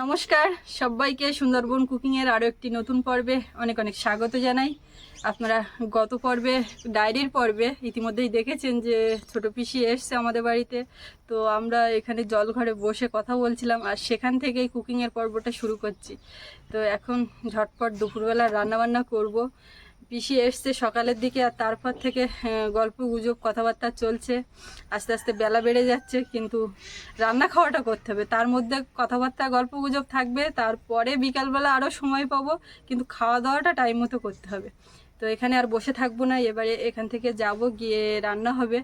নমস্কার, সবাইকে সুন্দরবন কুকিংয়ের আরও একটি নতুন পর্বে অনেক অনেক স্বাগত জানাই। আপনারা গত পর্বে, ডায়েরির পর্বে ইতিমধ্যেই দেখেছেন যে ছোট পিসি এসছে আমাদের বাড়িতে। তো আমরা এখানে জলঘরে বসে কথা বলছিলাম আর সেখান থেকেই কুকিংয়ের পর্বটা শুরু করছি। তো এখন ঝটপট দুপুরবেলা রান্নাবান্না করব। পিসি এসছে সকালের দিকে আর তারপর থেকে গল্প গুজব কথাবার্তা চলছে। আস্তে আস্তে বেলা বেড়ে যাচ্ছে, কিন্তু রান্না খাওয়াটা করতে হবে। তার মধ্যে কথাবার্তা, গল্প গুজব থাকবে, তারপরে বিকালবেলা আরও সময় পাবো, কিন্তু খাওয়া দাওয়াটা টাইম মতো করতে হবে। তো এখানে আর বসে থাকব না, এবারে এখান থেকে যাব, গিয়ে রান্না হবে।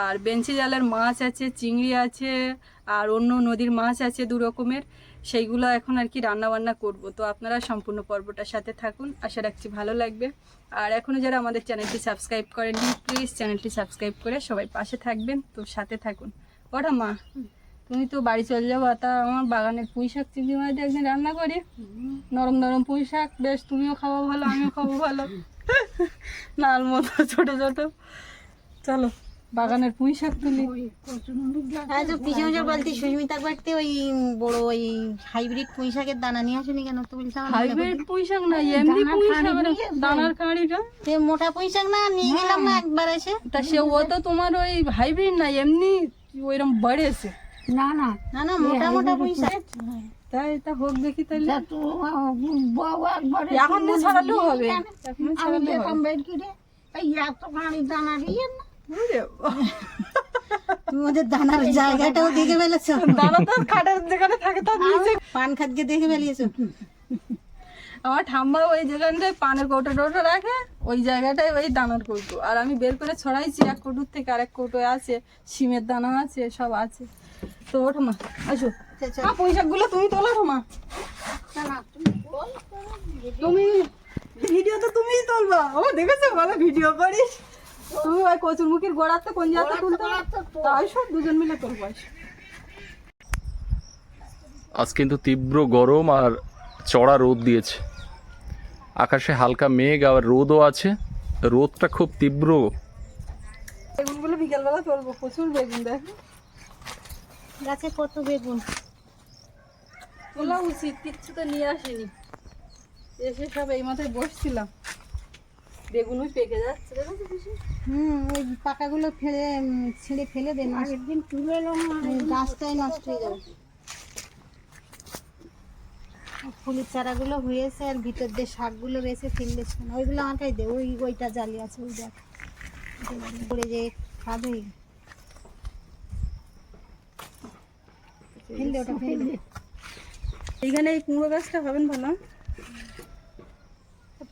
আর বেঞ্চি জালের মাছ আছে, চিংড়ি আছে, আর অন্য নদীর মাছ আছে দু রকমের। সেইগুলো এখন আর কি রান্না বান্না করব। তো আপনারা সম্পূর্ণ পর্বটার সাথে থাকুন। আশা রাখছি ভালো লাগবে। আর এখনও যারা আমাদের চ্যানেলটি সাবস্ক্রাইব করেননি, প্লিজ চ্যানেলটি সাবস্ক্রাইব করে সবাই পাশে থাকবেন। তো সাথে থাকুন। ওটা মা, তুমি তো বাড়ি চলে যাব তা আমার বাগানের পুঁই শাক চিংড়ি মাছ একদিন রান্না করি। নরম নরম পুঁই শাক, বেশ তুমিও খাব ভালো, আমিও খাব ভালো। নাল মতো, ছোট ছোট। চলো। বাগানের পুঁই শাক তুলি। আজ পিছনে যে বলতি সুস্মিতা বাড়িতে ওই বড় ওই হাইব্রিড পুঁই শাকের দানা নিয়ে আসেনি কেন? তো বলছি হাইব্রিড পুঁই শাক না এমনি পুঁই শাক দানার কাঁড়িটা। সে মোটা পুঁই শাক না নিয়ে গেলাম না একবার এসে। তা সে ও তো তোমার ওই হাইব্রিড না এমনি ওইরকম বাড়েছে। না না। না না মোটা মোটা পুঁই শাক। তাই তা হোক দেখি তাহলে। এখন তো ছড়ালেও হবে। এখন আমি ছড়ালেও হবে বের করে এই এত খানি দানা দিয়ে না। ওরে বাবা। তুমি ওদের দানার জায়গাটাও দেখে ফেলেছো? দানা তো খাটের যেখানে থাকে তার নিচে। পান খাদ্যে দেখে ফেলিয়েছো? আমার ঠাম্মা ওই যেখানটায় পানের কৌটো টৌটো রাখে ওই জায়গাটায় ওই দানার কৌটো। আর আমি বের করে ছড়াইছি এক কৌটোর থেকে আরেক কৌটোয় আছে সিমের দানা আছে সব আছে। তো ওঠো মা আসো। আচ্ছা, আ, পুঁই শাকগুলো তুমি তোলো মা। না না তুমি তুমি ভিডিও তো তুমিই তুলবা। ও দেখেছ? ভালো ভিডিও করিস। তুমি ওই কচুরমুখির গোড়াতে কোন জায়গাতে তুলতে? তাই সব দুজন মিলে আসো। আজ কিন্তু তীব্র গরম আর চড়া রোদ দিয়েছে। আকাশে হালকা মেঘ আর রোদও আছে। রোদটা খুব তীব্র। বেগুনগুলো বিকেলবেলা তুলবো প্রচুর বেগুন দেখো। গাছে কত বেগুন? তোলা উচিত কিচ্ছু তো নিয়ে আসেনি। এসে সব এই মাথায় বসছিলাম। বেগুনই পেকে যাচ্ছে? হুম ওই পাকাগুলো ফেলে ছিঁড়ে ফেলে দেন একদিন তুলে এলাম গাছটাই নষ্ট হয়ে যাবে। ফুলের চারাগুলো হয়েছে আর ভিতর দিয়ে শাকগুলো রয়েছে ফেললে ওইগুলো আমাকে দে ওই ওইটা জালি আছে ওই দেখ। পড়ে যে খাবে। ফেললে ওটা ফেললে এইখানে এই কুমড়ো গাছটা হবেন ভালো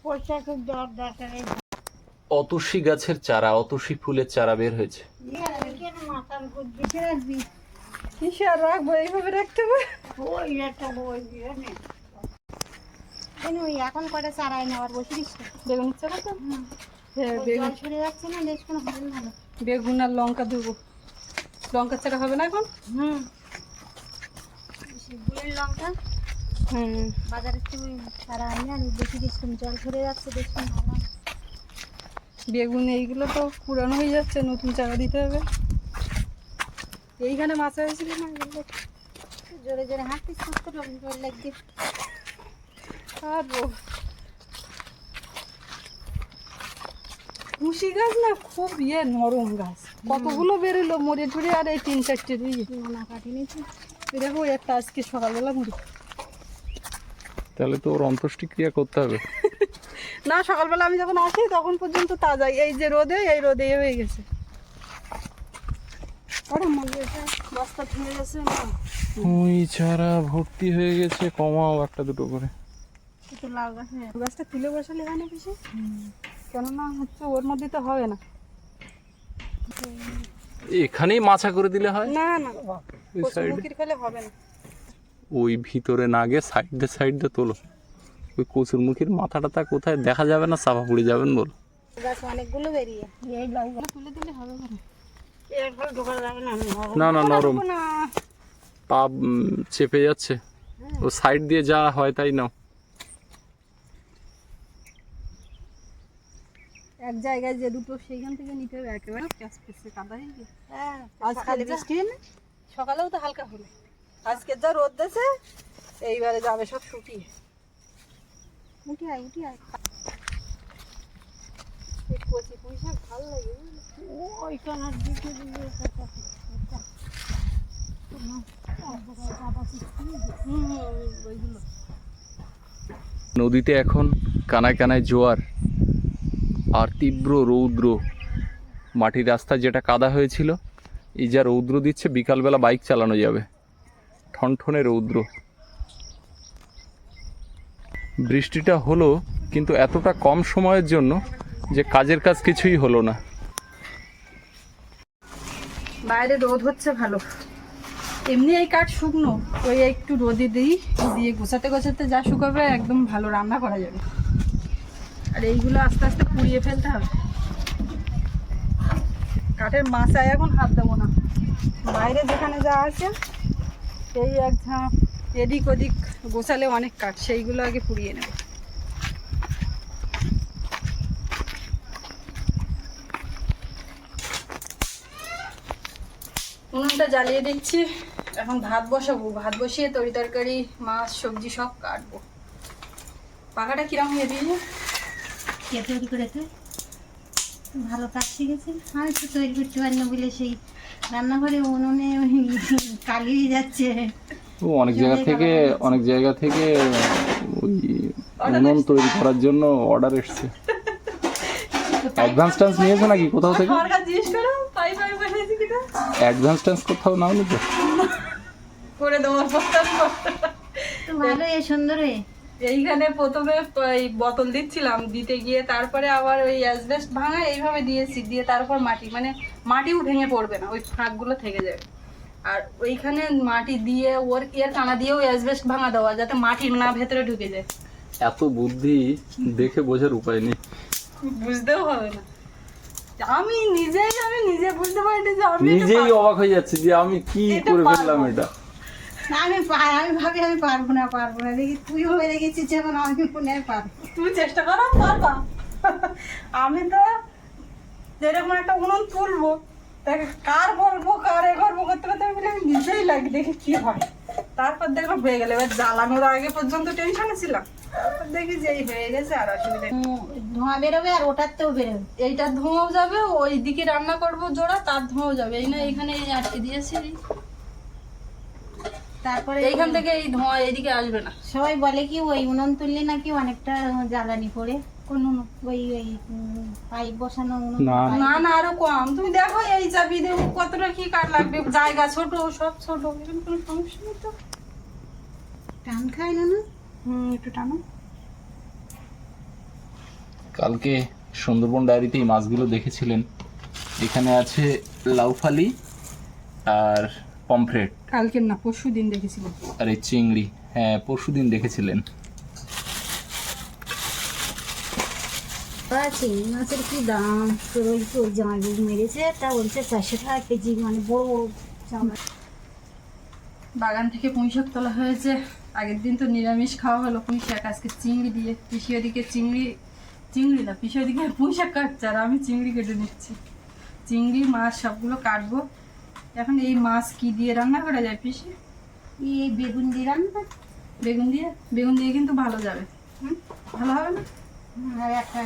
পয়সা খুব দর দরকার এই অতসী গাছের চারা অতসী ফুলের চারা বের হয়েছে। মাথার উপর রাখবি কিসে আর রাখব? এইভাবে রাখতে হবে? ওই একটা বই দিয়ে নে। ওই এখন কটা চারাই নেওয়ার বসিস বেগুন চারা তো। হ্যাঁ বেগুন। যাচ্ছে না বেশ কোনো হবে না। বেগুন আর লঙ্কা দেবো লঙ্কা চারা হবে না এখন? হুম। লঙ্কা। বাজারের থেকে চারা আনি আর জল ছড়ে যাচ্ছে দেখুন বেগুন এইগুলো তো পুরানো হয়ে যাচ্ছে নতুন চারা দিতে হবে। এইখানে মাছ হয়েছিল না? জোরে জোরে হাঁটতে সুস্থ জল লাগবে খাব কুশি গাছ না খুব ইয়ে নরম গাছ। কতগুলো বেরোলো মরে টরে আর এই তিন চারটে দিয়ে। না কাটি নিয়েছি দেখো একটা আজকে সকালবেলা মুড়ি। তাহলে তো ওর অন্ত্যেষ্টিক্রিয়া করতে হবে। না সকালবেলা আমি যখন আসি তখন পর্যন্ত তাজাই এই যে রোদে এই রোদে হয়ে গেছে। বস্তা না? ওই চারা ভর্তি হয়ে গেছে কমাও একটা দুটো করে। একটু লাউ গাছ গাছটা তুলে বসালে হয় না বেশি? কেননা হচ্ছে ওর মধ্যে তো হবে না। এখানেই মাছা করে দিলে হয়? না না। ফেলে হবে না। ওই ভিতরে না গিয়ে সাইডে সাইডে তোলো। ওই কচুর কচুরমুখীর মাথাটা তা কোথায় দেখা যাবে না চাপা পড়ে যাবেন বল। অনেকগুলো বেরিয়ে। তুলে দিলে হবে না না না না নরম। পা চেপে যাচ্ছে। ও সাইড দিয়ে যা হয় তাই নাও। এক জায়গায় যে দুটো সেইখান থেকে নিতে হবে। একেবারে কাদা হয়ে গেছে হ্যাঁ সকালেও তো হালকা হলো। আজকে যা রোদ দিয়েছে, এইবারে যাবে সব শুকিয়ে। উঠে আয় উঠে আয়। নদীতে এখন কানায় কানায় জোয়ার আর তীব্র রৌদ্র। মাটির রাস্তা যেটা কাদা হয়েছিল, এই যা রৌদ্র দিচ্ছে, বিকালবেলা বাইক চালানো যাবে। ঠনঠনে রৌদ্র। বৃষ্টিটা হলো কিন্তু এতটা কম সময়ের জন্য যে কাজের কাজ কিছুই হলো না। বাইরে রোদ হচ্ছে ভালো। এমনি এই কাঠ শুকনো, ওই একটু রোদে দিই, দিয়ে গোছাতে গোছাতে যা শুকাবে একদম ভালো রান্না করা যাবে। আর এইগুলো আস্তে আস্তে পুড়িয়ে ফেলতে হবে। কাঠের মাচায় এখন হাত দেবো না। বাইরে যেখানে যা আছে এই এক ঝাঁপ এদিক ওদিক গোছালে অনেক কাঠ, সেইগুলো আগে পুড়িয়ে নেব। উনুনটা জ্বালিয়ে দিচ্ছি। এখন ভাত বসাবো। ভাত বসিয়ে তরি তরকারি, মাছ, সবজি সব কাটবো। পাকাটা কিরম হয়ে দিয়ে কে তৈরি করেছে ভালো কাজ শিখেছে আমি তো তৈরি করতে পারি না বলে সেই রান্নাঘরে উনুনে ওই কালিয়ে যাচ্ছে। ও অনেক জায়গা থেকে অনেক জায়গা থেকে ওই উনুন তৈরি করার জন্য অর্ডার এসছে। অ্যাডভান্স টান্স নিয়েছো নাকি কোথাও থেকে? আমার কাছে জিজ্ঞেস করো পাই পাই বসেছি কিনা? অ্যাডভান্স টান্স কোথাও নাও নি তো? করে দেবো তো ভালো এ সুন্দর এইখানে প্রথমে এই বোতল দিচ্ছিলাম দিতে গিয়ে তারপরে আবার ওই অ্যাসবেস্ট ভাঙা এইভাবে দিয়েছি দিয়ে তারপর মাটি মানে মাটিও ভেঙে পড়বে না ওই ফাঁকগুলো থেকে যাবে আর ওইখানে মাটি দিয়ে ওর এর কানা দিয়েও অ্যাসবেস্ট ভাঙা দেওয়া যাতে মাটি না ভেতরে ঢুকে যায়। এত বুদ্ধি দেখে বোঝার উপায় নেই। বুঝতেও হবে না। আমি নিজেই আমি নিজে বুঝতে পারি যে আমি নিজেই অবাক হয়ে যাচ্ছি যে আমি কি করে ফেললাম এটা। আমি পা- আমি ভাবি আমি পারব না পারব না। দেখি তুইও হয়ে গেছিস যেমন আমি মনে হয় পারব। তুমি চেষ্টা করো পারবা। আমি তো যেরকম একটা উনুন তুলবো তাকে কার বলব কার এ করব করতে করতে আমি আমি নিজেই লাগি দেখি কি হয়। তারপর দেখলাম হয়ে গেল। এবার জ্বালানোর আগে পর্যন্ত টেনশনে ছিলাম। তারপর দেখি যে এই হয়ে গেছে আর অসুবিধা। ধোঁয়া বেরোবে আর ওটাতেও বেরোবে। এইটা ধোঁয়াও যাবে ওই দিকে রান্না করব জোড়া তার ধোঁয়াও যাবে। এই না এখানে আটকে দিয়েছি তারপরে এইখান থেকে এই ধোঁয়া এইদিকে আসবে না। সবাই বলে কি ওই উনুন তুললে নাকি অনেকটা জ্বালানি পড়ে? কোন ওই ওই পাইপ বসানো উনুন? না। না না আরও কম। তুমি দেখো এই চাবি দেবো কতটা কি কাঠ লাগবে। জায়গা ছোট সব ছোট। এরকম কোনো সমস্যা নেই তো। টান খায় না না? হুম একটু টানো। কালকে সুন্দরবন ডায়েরিতে এই মাছগুলো দেখেছিলেন। এখানে আছে লাউফালি আর পমফ্রেট কালকে না পরশু দিন দেখেছিলাম আর চিংড়ি হ্যাঁ পরশু দিন দেখেছিলেন চিংড়ি মাছের কি দাম? তোর ওই তো জামাই মেরেছে তা বলছে চারশো টাকা কেজি মানে বড় বড় জামাই বাগান থেকে পুঁই শাক তোলা হয়েছে। আগের দিন তো নিরামিষ খাওয়া হলো পুঁই শাক আজকে চিংড়ি দিয়ে। পিসি ওদিকে চিংড়ি চিংড়ি না পিসি ওদিকে পুঁই শাক কাটছে আর আমি চিংড়ি কেটে নিচ্ছি। চিংড়ি মাছ সবগুলো কাটবো। এখন এই মাছ কি দিয়ে রান্না করা যায় পিসি? এই বেগুন দিয়ে রান্না? বেগুন দিয়ে? বেগুন দিয়ে কিন্তু ভালো যাবে। হুম? ভালো হবে না? আর একটা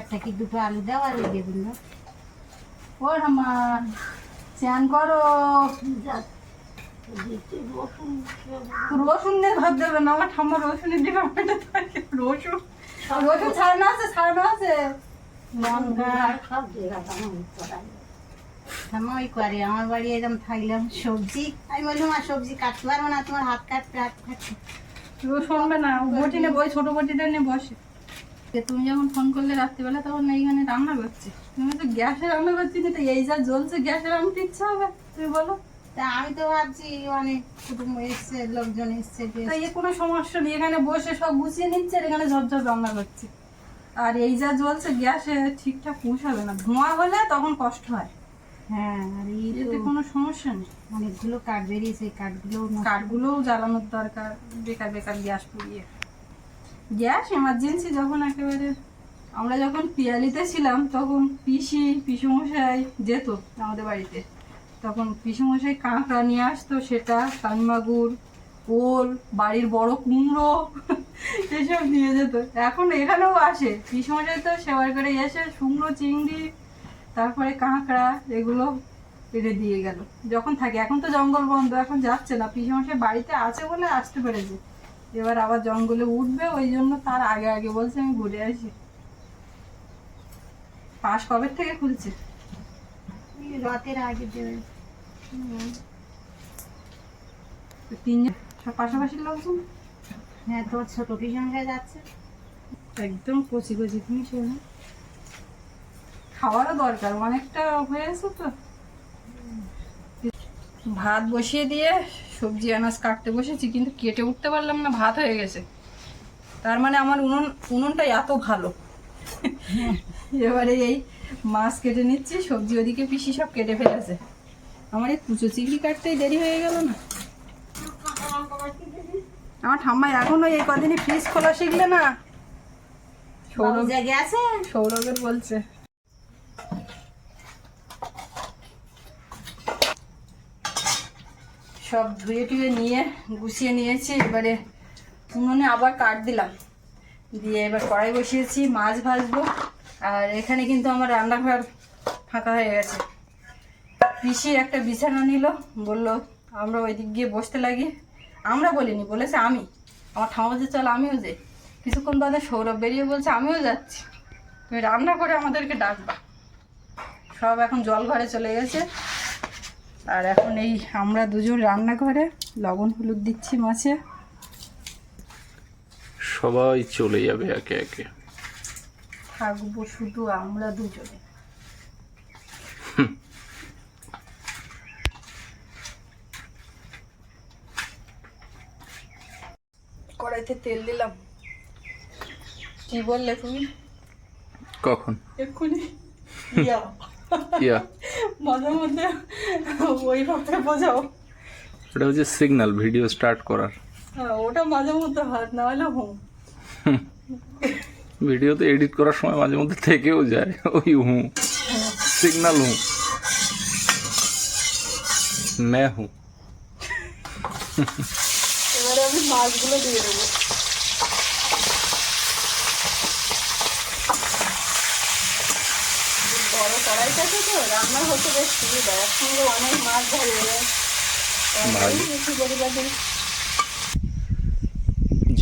একটা কি দুটো আলু দাও আর ওই বেগুন দাও। ও আমার স্নান করো। রসুন দিয়ে ভাত দেবে না? আমার ঠাম্মা রসুনের ডিপার্টমেন্টে থাকে। রসুন। রসুন ছাড়ানো আছে ছাড়ানো আছে। লঙ্কা সব জায়গা ওই করে। আমার বাড়ি এরকম থাকলাম সবজি আমি বললাম আর সবজি কাটতে পারব না তোমার হাত কাটতে হাত কাটতে। কেউ শুনবে না বটি নে বই ছোট বটিটা নিয়ে বসে। তুমি যখন ফোন করলে রাত্রিবেলা তখন এইখানে রান্না করছি। তুমি তো গ্যাসে রান্না করছি না তো এই যা জ্বলছে গ্যাসে রান্না ইচ্ছা হবে? তুমি বলো। তা আমি তো ভাবছি অনেক কুটুম্ব এসছে লোকজন এসছে তাই এ কোনো সমস্যা নেই এখানে বসে সব গুছিয়ে নিচ্ছে আর এখানে ঝপঝপ রান্না করছে। আর এই যা জ্বলছে গ্যাসে ঠিকঠাক পৌঁছাবে না। ধোঁয়া হলে তখন কষ্ট হয়। হ্যাঁ আর এতে কোনো সমস্যা নেই। অনেকগুলো কাঠ বেরিয়েছে কাঠগুলো কাঠগুলোও জ্বালানোর দরকার বেকার বেকার গ্যাস পুড়িয়ে। গ্যাস এমার্জেন্সি যখন একেবারে আমরা যখন পিয়ালিতে ছিলাম তখন পিসি পিসমশাই যেত আমাদের বাড়িতে। তখন পিসমশাই কাঁকড়া নিয়ে আসতো সেটা কানমাগুর ওল বাড়ির বড় কুমড়ো এসব নিয়ে যেত। এখন এখানেও আসে। পিসমশাই তো সেবার করে এসে শুকনো চিংড়ি তারপরে কাঁকড়া এগুলো এনে দিয়ে গেল। যখন থাকে এখন তো জঙ্গল বন্ধ এখন যাচ্ছে না। পিসমশাই বাড়িতে আছে বলে আসতে পেরেছে। এবার আবার জঙ্গলে উঠবে ওই জন্য তার আগে আগে বলছে আমি ঘুরে আসি। পাশ কবে থেকে খুলছে? রথের আগে দেবে তিনজন সব পাশাপাশি লোকজন? হ্যাঁ তোর ছোট পিছনটা যাচ্ছে। একদম কচি কচি তুমি শোনো। খাওয়ারও দরকার অনেকটা হয়ে গেছে তো। ভাত বসিয়ে দিয়ে সবজি আনাজ কাটতে বসেছি কিন্তু কেটে উঠতে পারলাম না ভাত হয়ে গেছে। তার মানে আমার উনুন উনুনটা এত ভালো। এবারে এই মাছ কেটে নিচ্ছি সবজি ওদিকে পিসি সব কেটে ফেলেছে। আমার এই কুচো চিংড়ি কাটতেই দেরি হয়ে গেল না। আমার ঠাম্মা এখনও এই কদিনই ফ্রিজ খোলা শিখলে না সৌরভ জেগে আছে? সৌরভের বলছে। সব ধুয়ে টুয়ে নিয়ে গুছিয়ে নিয়েছি, এবারে উনুনে আবার কাট দিলাম। দিয়ে এবার কড়াই বসিয়েছি, মাছ ভাজবো। আর এখানে কিন্তু আমার রান্নাঘর ফাঁকা হয়ে গেছে। পিসি একটা বিছানা নিল, বলল, আমরা ওই দিক গিয়ে বসতে লাগি। আমরা বলিনি, বলেছে, আমি। আমার ঠামা যে চল, আমিও যাই। কিছুক্ষণ বাদে সৌরভ বেরিয়ে বলছে, আমিও যাচ্ছি। তুমি রান্না করে আমাদেরকে ডাকবা। সব এখন জল ঘরে চলে গেছে। আর এখন এই আমরা দুজন রান্না রান্নাঘরে লবণ হলুদ দিচ্ছি মাছে। সবাই চলে যাবে একে একে। থাকব শুধু আমরা দুজনে। কড়াইতে তেল দিলাম। কি বললে তুমি? কখন? এক্ষুনি। মাঝে মধ্যে ওইভাবে বোঝাও। ওটা হচ্ছে সিগন্যাল ভিডিও স্টার্ট করার। হ্যাঁ ওটা মাঝে মধ্যে হাত না হলে হুম। ভিডিওতে এডিট করার সময় মাঝে মধ্যে থেকেও যায় ওই হু সিগন্যাল হু मैं हूँ এবারে আমি মাছগুলো দিয়ে দেবো বড় কড়াইটাতে তো রান্না হতে বেশ সুবিধা একসঙ্গে অনেক মাছ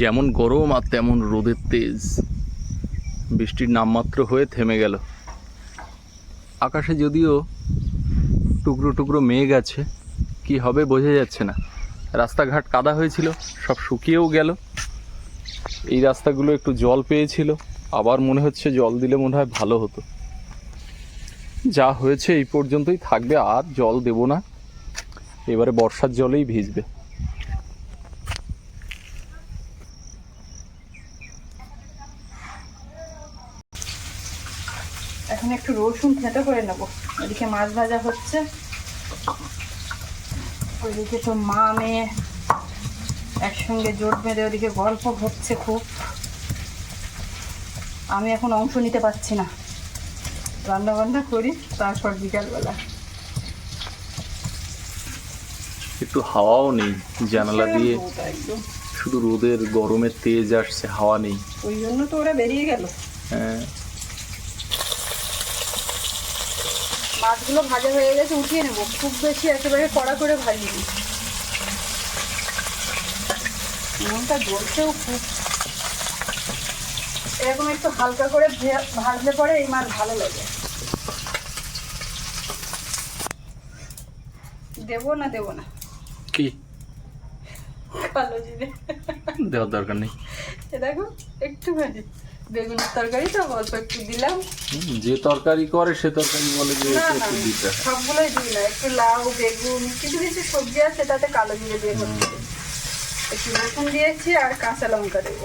যেমন গরম আর তেমন রোদের তেজ বৃষ্টির নামমাত্র হয়ে থেমে গেল। আকাশে যদিও টুকরো টুকরো মেঘ আছে কি হবে বোঝা যাচ্ছে না। রাস্তাঘাট কাদা হয়েছিল সব শুকিয়েও গেল। এই রাস্তাগুলো একটু জল পেয়েছিল আবার মনে হচ্ছে জল দিলে মনে হয় ভালো হতো। যা হয়েছে এই পর্যন্তই থাকবে, আর জল দেব না। এবারে বর্ষার জলেই ভিজবে। এখন একটু রসুন থেঁতো করে নেব। ওদিকে মাছ ভাজা হচ্ছে। ওইদিকে তো মা মেয়ে একসঙ্গে জোট বেঁধে ওদিকে গল্প হচ্ছে খুব। আমি এখন অংশ নিতে পারছি না। রান্না বান্না করি তারপর বিকালবেলা। একটু হাওয়াও নেই জানালা দিয়ে। একদম। শুধু রোদের গরমের তেজ আসছে হাওয়া নেই। ওই জন্য তো ওরা বেরিয়ে গেল। হ্যাঁ, মাছগুলো ভাজা হয়ে গেছে উঠিয়ে নেব। খুব বেশি একেবারে কড়া করে ভাজিনি। মনটা জ্বলছেও খুব। এরকম একটু হালকা করে ভাজলে পরে এই মাছ ভালো লাগে। দেবো না দেবো না? কি? কালো জিরে দেওয়ার দরকার নেই। দেখো একটুখানি বেগুনের তরকারি তো অল্প একটু দিলাম। যে তরকারি করে সে তরকারি বলে যে না একটু না দিতে সবগুলোই দিই না। একটু লাউ বেগুন কিছু কিছু সবজি আছে তাতে কালো জিরে দিয়ে করতে একটু রসুন দিয়েছি আর কাঁচা লঙ্কা দেবো।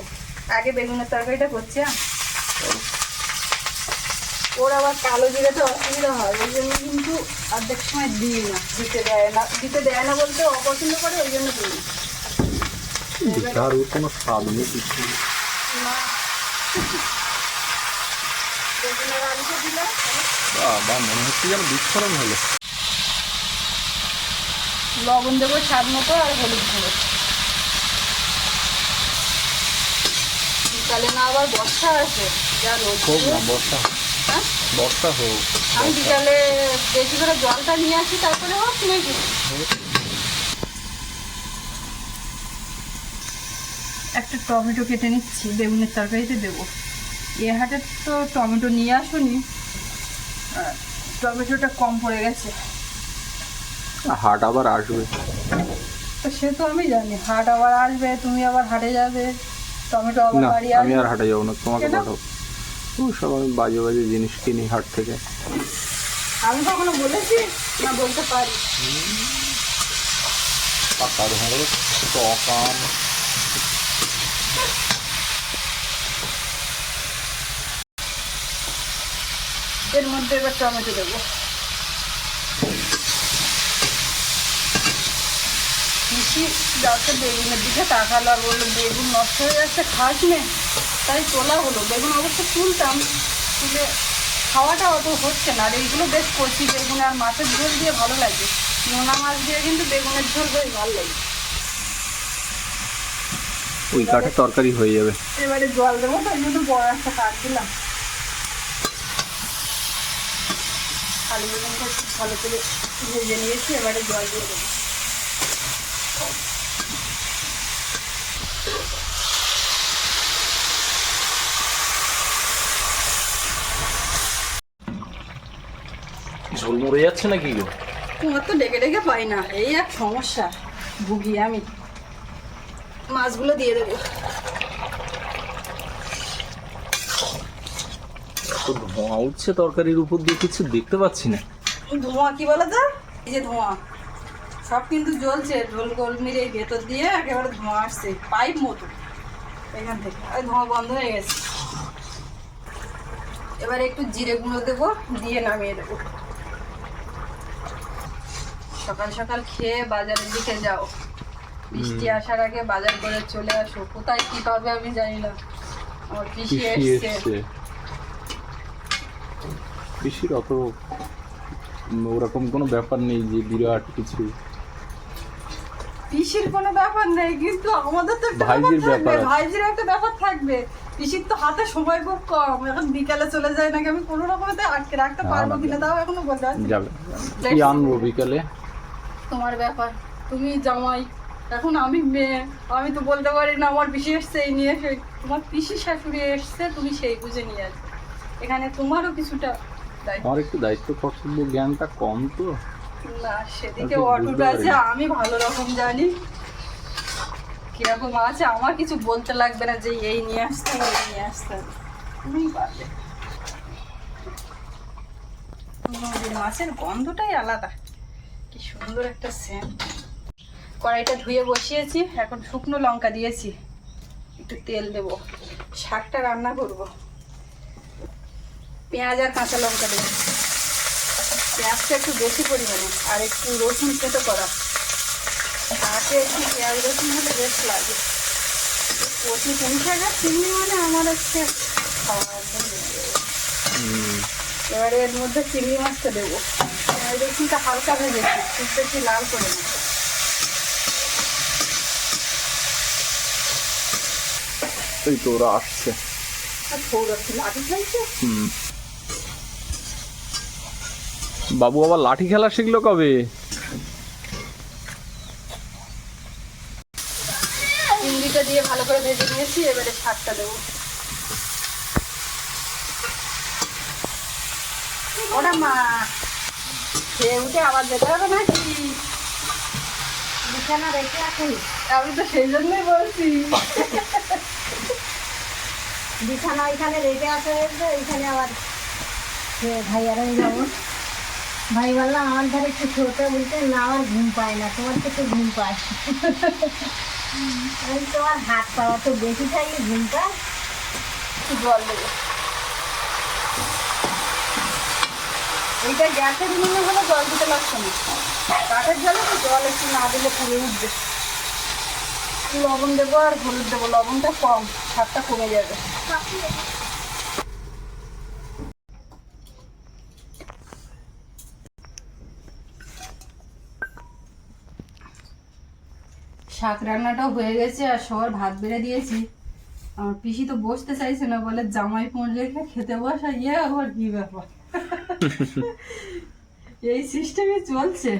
আগে বেগুনের তরকারিটা করছি হ্যাঁ? ওর আবার কালো জিরেতে অসুবিধা হয় ওই জন্য কিন্তু অর্ধেক সময় দিই না দিতে দেয় না দিতে দেয় না বলতে অপছন্দ করে ওই জন্য দিই না। তার ওর কোনো স্বাদ নেই কিছু। না। বেগুনের আলুটা দিলাম বা মনে হচ্ছে যেন বিস্ফোরণ হলো। লবণ দেবো স্বাদ মতো আর হলুদ গুঁড়ো। বিকালে না আবার বর্ষা আছে যা রোদ বর্ষা। বর্ষা হোক আমি বিকালে বেশি করে জলটা নিয়ে আসি তারপরে হোক নাকি? একটা টমেটো কেটে নিচ্ছি বেগুনের তরকারিতে দেবো। এ হাটে তো টমেটো নিয়ে আসুনি টমেটোটা কম পড়ে গেছে। হাট আবার আসবে। তো সে তো আমি জানি হাট আবার আসবে তুমি আবার হাটে যাবে টমেটো আবার বাড়ি আমি আর হাটে যাব না তোমাকে? পাঠাবো। ও সব বাজে বাজে জিনিস কিনি হাট থেকে। আমি কখনো বলেছি? না বলতে পারি। পাকা ধরো টকাম এর মধ্যে এবার টমেটো দেবো। পিসি যাতে বেগুনের দিকে তাকালো আর বলল বেগুন নষ্ট হয়ে যাচ্ছে খাস নে। তাই তোলা হলো। বেগুন অবশ্য তুলতাম তুলে খাওয়াটা অত হচ্ছে না। আর এইগুলো বেশ কচি বেগুন আর মাছের ঝোল দিয়ে ভালো লাগে। নোনা মাছ দিয়ে কিন্তু বেগুনের ঝোল বেশ ভালো লাগে। ওই কাঠে তরকারি হয়ে যাবে। এবারে জল দেবো তার জন্য বড় একটা কাঠ দিলাম। আলু বেগুনটা ভালো করে ভেজে নিয়েছি এবারে জল দিয়ে দেবো। ঝোল মরে যাচ্ছে নাকি গো? তোমার তো ডেকে ডেকে পাই না এই এক সমস্যা। ভুগি আমি। মাছগুলো দিয়ে দেবো। তো ধোঁয়া উঠছে তরকারির উপর দিয়ে কিছু দেখতে পাচ্ছি না। ধোঁয়া কি বলো তো? এই যে ধোঁয়া। সব কিন্তু জ্বলছে ঢোল গোল মিলে ভেতর দিয়ে একেবারে ধোঁয়া আসছে পাইপ মতো। এখান থেকে। আর ধোঁয়া বন্ধ হয়ে গেছে। এবার একটু জিরে গুঁড়ো দেবো দিয়ে নামিয়ে দেবো। সকাল সকাল খেয়ে বাজারের দিকে যাও। বৃষ্টি আসার আগে বাজার করে চলে আসো। কোথায় কি পাবে আমি জানি না। আমার পিসি এসছে। পিসির অত ওরকম কোনো ব্যাপার নেই যে বিরাট কিছু। পিসির কোনো ব্যাপার নেই কিন্তু আমাদের তো একটা ভাইজির ব্যাপার। ভাইজির একটা ব্যাপার থাকবে। পিসির তো হাতে সময় খুব কম। এখন বিকালে চলে যায় নাকি আমি কোনো রকমে আটকে রাখতে পারব কিনা তাও এখনও বলতে পারছি যাবে। কি আনব বিকালে? তোমার ব্যাপার। তুমি জামাই এখন আমি মেয়ে। আমি তো বলতে পারি না আমার পিসি এসছে এই নিয়ে এসে তোমার পিসি শাশুড়ি এসছে তুমি সেই বুঝে নিয়ে আসবে। এখানে তোমারও কিছুটা আমার একটু দায়িত্ব কর্তব্য জ্ঞানটা কম তো। না সেদিকে তো অটুট আছে আমি ভালো রকম জানি। কীরকম আছে আমার কিছু বলতে লাগবে না যে এই নিয়ে আসতে হবে এই নিয়ে আসতে। হবে তুমিই পারবে মাছের গন্ধটাই আলাদা। কি সুন্দর একটা সেন্ট কড়াইটা ধুয়ে বসিয়েছি এখন শুকনো লঙ্কা দিয়েছি। একটু তেল দেব। শাকটা রান্না করব। পেঁয়াজ আর কাঁচা লঙ্কা দেবো। পেঁয়াজটা একটু বেশি পরিমাণে আর একটু রসুন কেটে করা। তাতে একটু পেঁয়াজ রসুন হলে বেশ লাগে। কচি পুঁই শাক আর চিংড়ি মানে আমার হচ্ছে খাওয়া। এবারে এর মধ্যে চিংড়ি মাছটা দেবো। হালকা ভেজেছি বেশি লাল করে এই তো ওরা আসছে। বাবু আবার লাঠি খেলা শিখলো কবে? চিংড়িটা দিয়ে ভালো করে ভেজে নিয়েছি এবারে শাকটা দেবো। ওটা মা উঠে আবার যেতে হবে নাকি? বিছানা রেখে আমি তো সেই জন্যই বলছি। বিছানা ওইখানে রেখে আবার ভাইয়ারা ভাই বললাম আমার ধারে একটু ছোটো বলতে না আমার ঘুম পায় না। তোমার তো একটু ঘুম পায়। তোমার হাত পাওয়া তো বেশি থাকলে ঘুম পায় একটু জল এইটা গ্যাসের উনুনে হলে জল দিতে লাগছে না। কাঠের জলে তো জল একটু না দিলে পুড়ে উঠবে। লবণ দেবো আর হলুদ দেবো, লবণটা কম, স্বাদটা কমে যাবে। শাক রান্নাটাও হয়ে গেছে আর সবার ভাত বেড়ে দিয়েছি। আমার পিসি তো বসতে চাইছে না, বলে জামাই রেখে খেতে বসা ইয়ে আবার কি ব্যাপার? এই সিস্টেমে চলছে।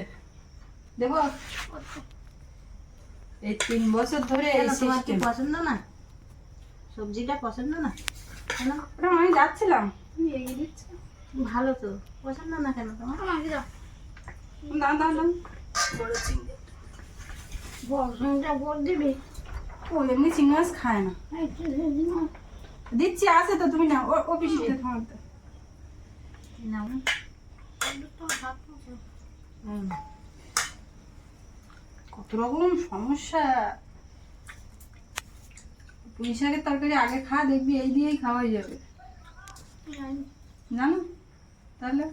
দেখো এই তিন বছর ধরে এই সিস্টেম। পছন্দ না? সবজিটা পছন্দ না? কেন? আমি যাচ্ছিলাম। তুমি এগিয়ে দিচ্ছ? ভালো তো। পছন্দ না কেন তোমার? না না না বড় চিংড়ি। বসনটা বল দিবি? ও এমনি চিংড়ি মাছ খায় না। দিন। দিচ্ছি আছে তো তুমি না ও পিসিতে থামাতে নাও। কত রকম সমস্যা। পুঁই শাকের তরকারি আগে খা, দেখবি এই দিয়েই খাওয়াই যাবে। জানো তাহলে?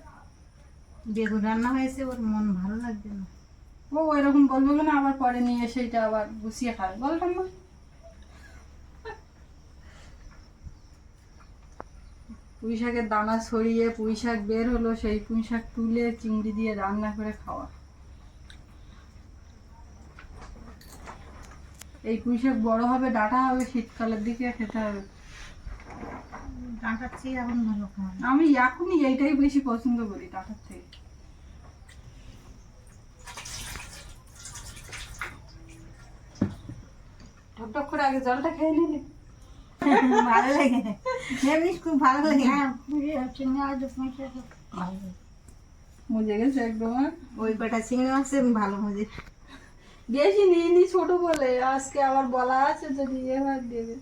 বেগুন রান্না হয়েছে, ওর মন ভালো লাগবে না। ও, এরকম বলব না আবার পরে নিয়ে এসে এটা আবার গুছিয়ে খাবে। বলতাম না পুঁই শাকের দানা ছড়িয়ে পুঁই শাক বের হলো সেই পুঁই শাক তুলে চিংড়ি দিয়ে রান্না করে খাওয়া। এই পুঁই শাক বড় হবে ডাটা হবে শীতকালের দিকে খেতে হবে। ডাঁটার চেয়ে এখন ভালো খাওয়া। আমি এখনই এইটাই বেশি পছন্দ করি ডাটার থেকে ঠকঠক করে আগে জলটা খেয়ে নিলি? ভালো লাগে এমনি খুব ভালো লাগে হ্যাঁ পুড়ে আছে না আজ পয়সা মজে গেছে একদম আর। ওই কটা চিংড়ি মাছ ভালো মজে বেশি নিইনি ছোট বলে আজকে আবার বলা আছে যদি এবার দেবে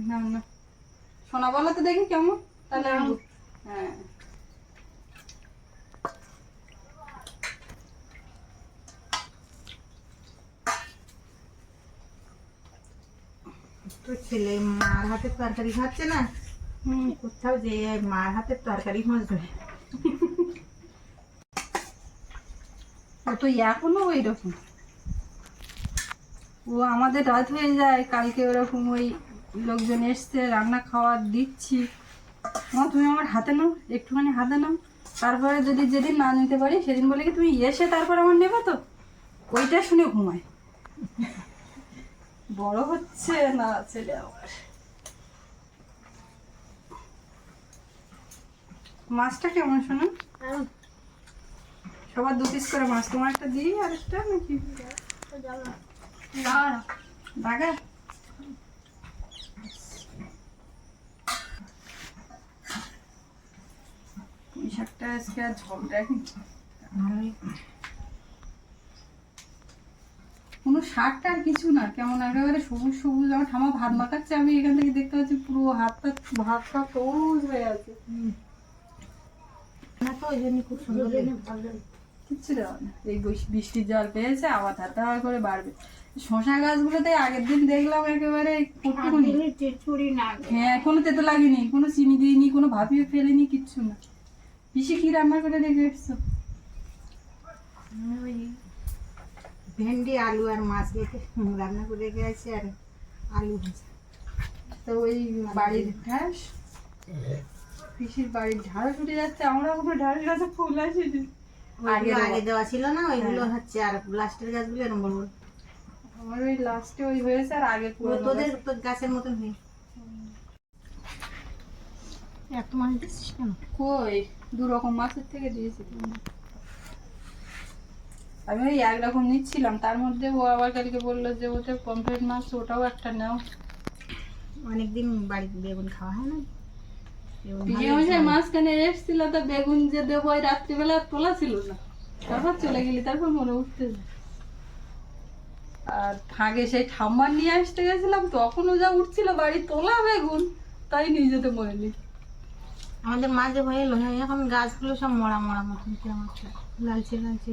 না না সোনা বলো তো দেখি কেমন তাহলে আমি বল- হ্যাঁ তো ছেলে মার হাতের তরকারি খাচ্ছে না? কোথাও যে মার হাতের তরকারি খুঁজবে ও তো এখনও ওই রকম ও আমাদের রাত হয়ে যায়, কালকে ওরকম ওই লোকজন এসছে, রান্না খাওয়ার দিচ্ছি। মা, তুমি আমার হাতে নাও, একটুখানি হাতে নাও। তারপরে যদি যেদিন না নিতে পারি, সেদিন বলে কি তুমি এসে তারপর আমার নেবে তো? ওইটা শুনে ঘুমায়। বড় হচ্ছে না ছেলে আমার? মাছটা কেমন শোনো? সবার দু পিস করে মাছ তোমার একটা দিই আর একটা নাকি? দাগা। পুঁই শাকটা আজকে আর ঝোল রাখি ভালোই। কোনো শাকটা আর কিছু না কেমন একেবারে সবুজ সবুজ আমার ঠামা ভাত মাখাচ্ছে আমি এখান থেকে দেখতে পাচ্ছি পুরো হাতটা ভাতটা সবুজ হয়ে আছে। না তো ওই জন্য খুব সুন্দর কিচ্ছু দেওয়া না এই বৃষ্টির জল পেয়েছে আবার করে বাড়বে। শশা গাছগুলোতে আগের দিন দেখলাম একেবারে হ্যাঁ কোনো তেতো লাগেনি কোনো চিনি দিইনি কোনো ভাপিয়ে ফেলিনি কিচ্ছু না। পিসি কি রান্না করে রেখে এসছো? ভেন্ডি আলু আর মাছ রেখে রান্না করে রেখে আর আলু ভাজা। তো ওই বাড়ির ঢ্যাঁস পিসির বাড়ির ঢাড়স উঠে যাচ্ছে আমরা কোনো ঢাড়স গাছে ফুল আসেনি। আগে আগে দেওয়া ছিল না ওইগুলো হচ্ছে আর লাস্টের গাছগুলো এরকম বড় আমার ওই লাস্টে ওই হয়েছে আর আগে পুরো তোদের গাছের মতন হয়ে। এত মাছ দিচ্ছিস কেন? কই? দু রকম মাছের থেকে দিয়েছি। আমি ওই একরকম নিচ্ছিলাম। তার মধ্যে ও আবার কালকে বলল যে ওতে পমফ্রেট মাছ ওটাও একটা নাও। অনেকদিন বাড়িতে বেগুন খাওয়া হয় না। মাঝখানে এসছিল তো বেগুন যে দেবো ওই রাত্রিবেলা তোলা ছিল না। তারপর চলে গেলি তারপর মনে উঠতে আর ফাঁকে সেই ঠাম্মার নিয়ে আসতে গেছিলাম তখনও যা উঠছিল বাড়ি তোলা বেগুন তাই নিয়ে যেতে নেই। আমাদের মাঝে হয়ে এলো এখন গাছগুলো সব মরা মরা মতন কেমন লালচে লালচে।